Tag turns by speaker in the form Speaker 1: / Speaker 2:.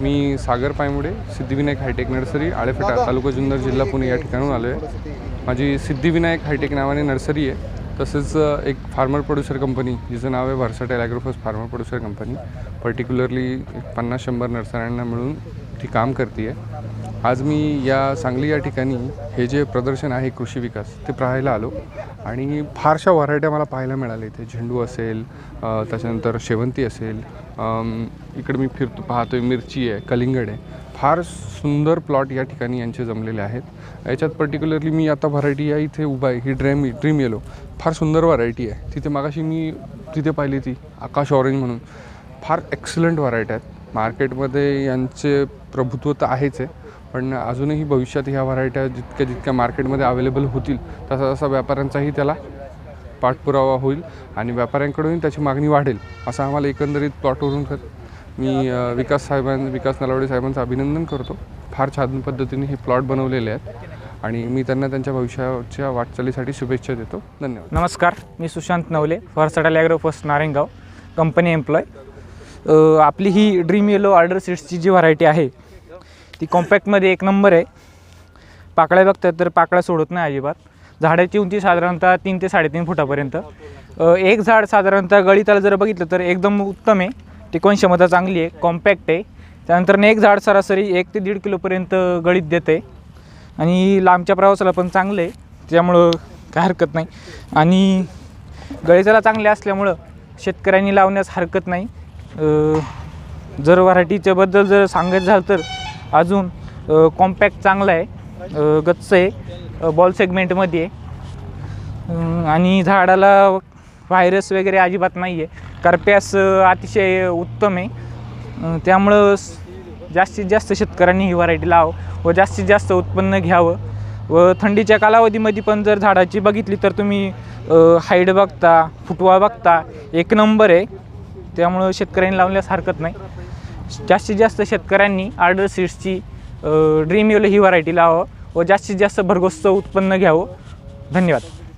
Speaker 1: मी Sagar Paymude Siddhivinayak hi tech nursery Alephata taluka Junnar जिल्हा पुणे या ठिकाणून आलो आहे माझी सिद्धिविनायक हायटेक नावाने नर्सरी आहे. तसेच एक फार्मर प्रोड्युसर कंपनी जिचं नाव आहे versatile agro first farmer producer company. Particularly पन्नास शंभर नर्सऱ्यांना मिळून ती काम करते आहे आज मी या सांगली या ठिकाणी हे जे प्रदर्शन आहे कृषी विकास ते पाहायला आलो. आणि फारशा व्हरायट्या मला पाहायला मिळाल्या इथे. झेंडू असेल त्याच्यानंतर शेवंती असेल इकडे मी फिरतो पाहतोय मिरची आहे कलिंगड आहे. फार सुंदर प्लॉट या ठिकाणी यांचे जमलेले आहेत. याच्यात पर्टिक्युलरली मी आता व्हरायटी या इथे उभा आहे ही ड्रेम ड्रीम येलो. फार सुंदर व्हरायटी आहे. तिथे मागाशी मी तिथे पाहिली ती आकाश ऑरेंज म्हणून. फार एक्सलंट व्हरायटी आहेत. मार्केटमध्ये यांचे प्रभुत्व तर आहेच आहे. पण अजूनही भविष्यात ह्या व्हरायट्या जितक्या जितक्या मार्केटमध्ये अवेलेबल होतील तसा तसा व्यापाऱ्यांचाही त्याला पाठपुरावा होईल आणि व्यापाऱ्यांकडूनही त्याची मागणी वाढेल असं आम्हाला एकंदरीत प्लॉटवरून कर मी विकास साहेबां विकास नलावडे साहेबांचं अभिनंदन करतो. फार छान पद्धतीने हे प्लॉट बनवलेले आहेत आणि मी त्यांना त्यांच्या भविष्याच्या वाटचालीसाठी शुभेच्छा देतो. धन्यवाद.
Speaker 2: नमस्कार मी Sushant Navale फरसडाल agro first Narayangaon company employ आपली ही ड्रीम येलो ऑर्डर सीट्सची जी व्हरायटी आहे ती कॉम्पॅक्टमध्ये एक नंबर आहे. पाकळ्या बघतात तर पाकळ्या सोडत नाही अजिबात. झाडाची उंची साधारणतः तीन ते साडेतीन फुटापर्यंत. एक झाड साधारणतः गळीताला जर बघितलं तर एकदम उत्तम आहे. टिकवण क्षमता चांगली आहे कॉम्पॅक्ट आहे. त्यानंतर एक झाड सरासरी एक ते दीड किलोपर्यंत गळीत देते. आणि लांबच्या प्रवासाला पण चांगलं आहे. त्यामुळं काय हरकत नाही. आणि गळीताला चांगले असल्यामुळं शेतकऱ्यांनी लावण्यास हरकत नाही. जर व्हरायटीच्याबद्दल जर सांगायचं झालं तर अजून कॉम्पॅक्ट चांगला आहे. गच्च आहे. बॉल सेगमेंटमध्ये आहे. आणि झाडाला व्हायरस वगैरे अजिबात नाही आहे करप्यास अतिशय उत्तम आहे. त्यामुळं जास्तीत जास्त शेतकऱ्यांनी ही व्हरायटी लावं व जास्तीत जास्त उत्पन्न घ्यावं. व थंडीच्या कालावधीमध्ये पण जर झाडाची बघितली तर तुम्ही हाईट बघता फुटवा बघता एक नंबर आहे. त्यामुळं शेतकऱ्यांनी लावल्यास हरकत नाही. जास्तीत जास्त शेतकऱ्यांनी आर्डर सीड्सची ड्रीम येलो ही व्हरायटी लावावं व जास्तीत जास्त भरघोसचं उत्पन्न घ्यावं. धन्यवाद.